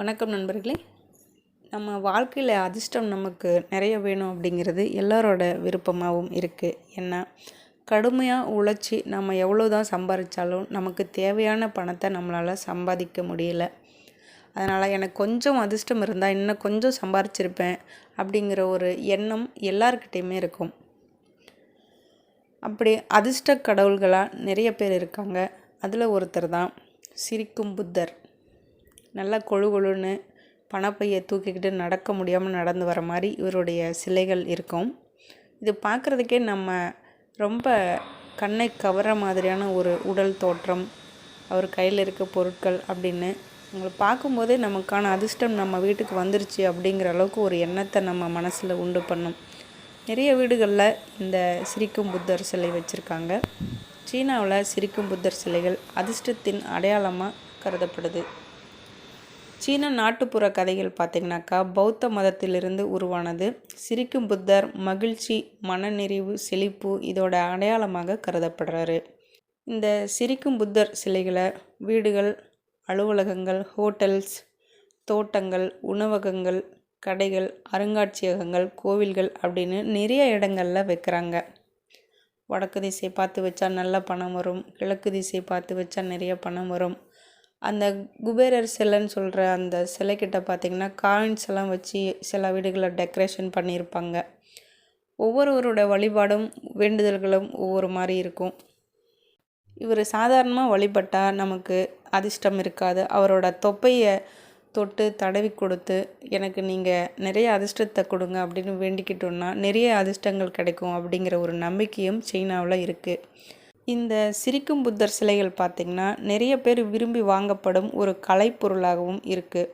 வணக்கம் நண்பர்களே. நம்ம வாழ்க்கையில் அதிர்ஷ்டம் நமக்கு நிறைய வேணும் அப்படிங்கிறது எல்லாரோட விருப்பமாகவும் இருக்குது ஏன்னா கடுமையாக உழைச்சி நம்ம எவ்வளோ தான் சம்பாதிச்சாலும் நமக்கு தேவையான பணத்தை நம்மளால் சம்பாதிக்க முடியல. அதனால் எனக்கு கொஞ்சம் அதிர்ஷ்டம் இருந்தால் இன்னும் கொஞ்சம் சம்பாரிச்சிருப்பேன் அப்படிங்கிற ஒரு எண்ணம் எல்லாருக்கிட்டேயுமே இருக்கும். அப்படி அதிர்ஷ்ட கடவுள்களாக நிறைய பேர் இருக்காங்க. அதில் ஒருத்தர் தான் சிரிக்கும் புத்தர். நல்லா கொழு கொழுன்னு பணப்பையை தூக்கிக்கிட்டு நடக்க முடியாமல் நடந்து வர மாதிரி இவருடைய சிலைகள் இருக்கும். இது பார்க்குறதுக்கே நம்ம ரொம்ப கண்ணை கவர்ற மாதிரியான ஒரு உடல் தோற்றம் அவர் கையில் இருக்க பொருட்கள் அப்படின்னு உங்களை பார்க்கும்போதே நமக்கான அதிர்ஷ்டம் நம்ம வீட்டுக்கு வந்துருச்சு அப்படிங்கிற அளவுக்கு ஒரு எண்ணத்தை நம்ம மனசில் உண்டு பண்ணும். நிறைய வீடுகளில் இந்த சிரிக்கும் புத்தர் சிலை வச்சுருக்காங்க. சீனாவில் சிரிக்கும் புத்தர் சிலைகள் அதிர்ஷ்டத்தின் அடையாளமாக கருதப்படுது. சீன நாட்டுப்புற கதைகள் பார்த்திங்கனாக்கா பௌத்த மதத்திலிருந்து உருவானது. சிரிக்கும் புத்தர் மகிழ்ச்சி மனநிறைவு செழிப்பு இதோட அடையாளமாக கருதப்படுறாரு. இந்த சிரிக்கும் புத்தர் சிலைகளை வீடுகள் அலுவலகங்கள் ஹோட்டல்ஸ் தோட்டங்கள் உணவகங்கள் கடைகள் அருங்காட்சியகங்கள் கோவில்கள் அப்படின்னு நிறைய இடங்களில் வைக்கிறாங்க. வடக்கு திசை பார்த்து வச்சா நல்ல பணம் வரும் கிழக்கு திசை பார்த்து வச்சா நிறைய பணம் வரும். அந்த குபேரர் சிலைன்னு சொல்கிற அந்த சிலைக்கிட்ட பார்த்திங்கன்னா காயின்ஸ் எல்லாம் வச்சு சில வீடுகளில் டெக்கரேஷன் பண்ணியிருப்பாங்க. ஒவ்வொருவரோட வழிபாடும் வேண்டுதல்களும் ஒவ்வொரு மாதிரி இருக்கும். இவர் சாதாரணமாக வழிபட்டால் நமக்கு அதிர்ஷ்டம் இருக்காது. அவரோட தொப்பையை தொட்டு தடவி கொடுத்து எனக்கு நீங்கள் நிறைய அதிர்ஷ்டத்தை கொடுங்க அப்படின்னு வேண்டிக்கிட்டோன்னா நிறைய அதிர்ஷ்டங்கள் கிடைக்கும் அப்படிங்கிற ஒரு நம்பிக்கையும் சீனாவில் இருக்குது இந்த சிரிக்கும் புத்தர் சிலைகள் பார்த்திங்கன்னா நிறைய பேர் விரும்பி வாங்கப்படும் ஒரு கலைப்பொருளாகவும் இருக்குது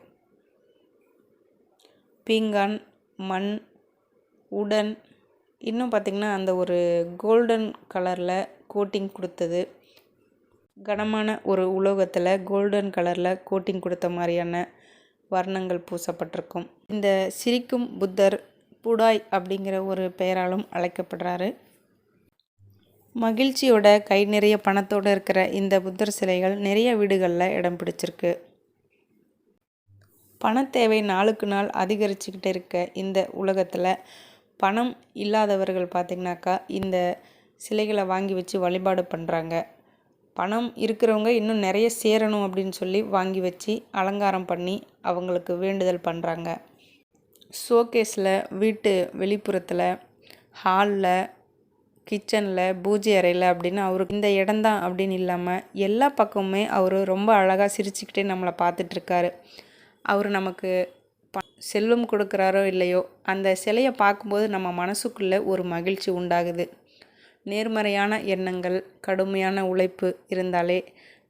பீங்கான் மண் உடன். இன்னும் பார்த்திங்கன்னா அந்த ஒரு கோல்டன் கலரில் கோட்டிங் கொடுத்தது. கனமான ஒரு உலோகத்தில் கோல்டன் கலரில் கோட்டிங் கொடுத்த மாதிரியான வர்ணங்கள் பூசப்பட்டிருக்கும். இந்த சிரிக்கும் புத்தர் புடாய் அப்படிங்கிற ஒரு பெயராலும் அழைக்கப்படுறாரு. மகிழ்ச்சியோட கை நிறைய பணத்தோடு இருக்கிற இந்த புத்தர் சிலைகள் நிறைய வீடுகளில் இடம் பிடிச்சிருக்கு. பணத்தேவை நாளுக்கு நாள் அதிகரிச்சுக்கிட்டு இருக்க இந்த உலகத்தில் பணம் இல்லாதவர்கள் பார்த்திங்கனாக்கா இந்த சிலைகளை வாங்கி வச்சு வழிபாடு பண்ணுறாங்க பணம் இருக்கிறவங்க இன்னும் நிறைய சேரணும் அப்படின்னு சொல்லி வாங்கி வச்சு அலங்காரம் பண்ணி அவங்களுக்கு வேண்டுதல் பண்ணுறாங்க ஷோகேஸில் வீட்டு வெளிப்புறத்தில் ஹாலில் கிச்சனில் பூஜை அறையில் அப்படின்னு அவருக்கு இந்த இடம்தான் அப்படின்னு இல்லாமல் எல்லா பக்கமுமே அவர் ரொம்ப அழகாக சிரிச்சுக்கிட்டே நம்மளை பார்த்துட்ருக்காரு. அவர் நமக்கு செல்வம் கொடுக்குறாரோ இல்லையோ அந்த சிலையை பார்க்கும்போது நம்ம மனசுக்குள்ளே ஒரு மகிழ்ச்சி உண்டாகுது. நேர்மறையான எண்ணங்கள் கடுமையான உழைப்பு இருந்தாலே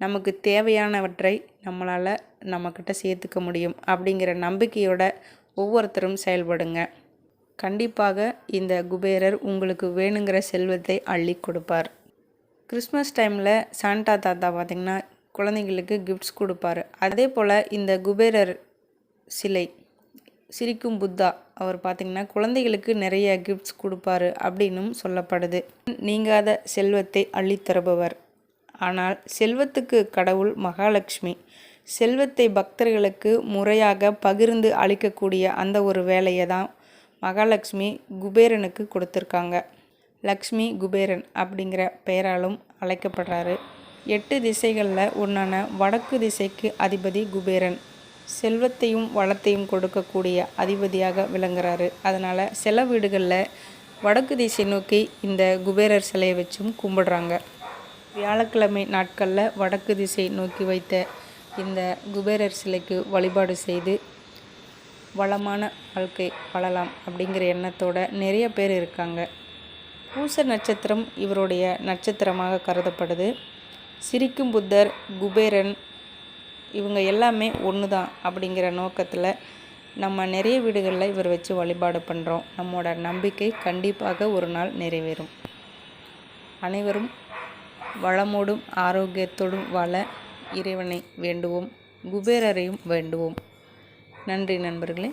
நமக்கு தேவையானவற்றை நம்மளால் நம்மக்கிட்ட சேர்த்துக்க முடியும் அப்படிங்கிற நம்பிக்கையோட ஒவ்வொருத்தரும் செயல்படுங்க. கண்டிப்பாக இந்த குபேரர் உங்களுக்கு வேணுங்கிற செல்வத்தை அள்ளி கொடுப்பார். கிறிஸ்மஸ் டைமில் சாண்டா தாத்தா பார்த்திங்கன்னா குழந்தைங்களுக்கு கிஃப்ட்ஸ் கொடுப்பாரு. அதே போல் இந்த குபேரர் சிலை சிரிக்கும் புத்தா அவர் பார்த்திங்கன்னா குழந்தைகளுக்கு நிறைய கிஃப்ட்ஸ் கொடுப்பாரு அப்படின்னும் சொல்லப்படுது. நீங்காத செல்வத்தை அள்ளித்தருபவர் ஆனால் செல்வத்துக்கு கடவுள் மகாலட்சுமி. செல்வத்தை பக்தர்களுக்கு முறையாக பகிர்ந்து அளிக்கக்கூடிய அந்த ஒரு வேலையை தான் மகாலட்சுமி குபேரனுக்கு கொடுத்துருக்காங்க. லக்ஷ்மி குபேரன் அப்படிங்கிற பெயராலும் அழைக்கப்படுறாரு. எட்டு திசைகளில் ஒன்றான வடக்கு திசைக்கு அதிபதி குபேரன். செல்வத்தையும் வளத்தையும் கொடுக்கக்கூடிய அதிபதியாக விளங்குறாரு. அதனால் சில வீடுகளில் வடக்கு திசை நோக்கி இந்த குபேரர் சிலையை வச்சும் கும்பிடுறாங்க. வியாழக்கிழமை நாட்களில் வடக்கு திசை நோக்கி வைத்த இந்த குபேரர் சிலைக்கு வழிபாடு செய்து வளமான வாழ்க்கை வாழலாம் அப்படிங்கிற எண்ணத்தோட நிறைய பேர் இருக்காங்க. பூச நட்சத்திரம் இவருடைய நட்சத்திரமாக கருதப்படுது. சிரிக்கும் புத்தர் குபேரன் இவங்க எல்லாமே ஒன்று தான் அப்படிங்கிற நோக்கத்தில் நம்ம நிறைய வீடுகளில் இவர் வச்சு வழிபாடு பண்ணுறோம் நம்மளோட நம்பிக்கை கண்டிப்பாக ஒரு நாள் நிறைவேறும். அனைவரும் வளமோடும் ஆரோக்கியத்தோடும் வாழ இறைவனை வேண்டுவோம். குபேரரையும் வேண்டுவோம். நன்றி நண்பர்களே.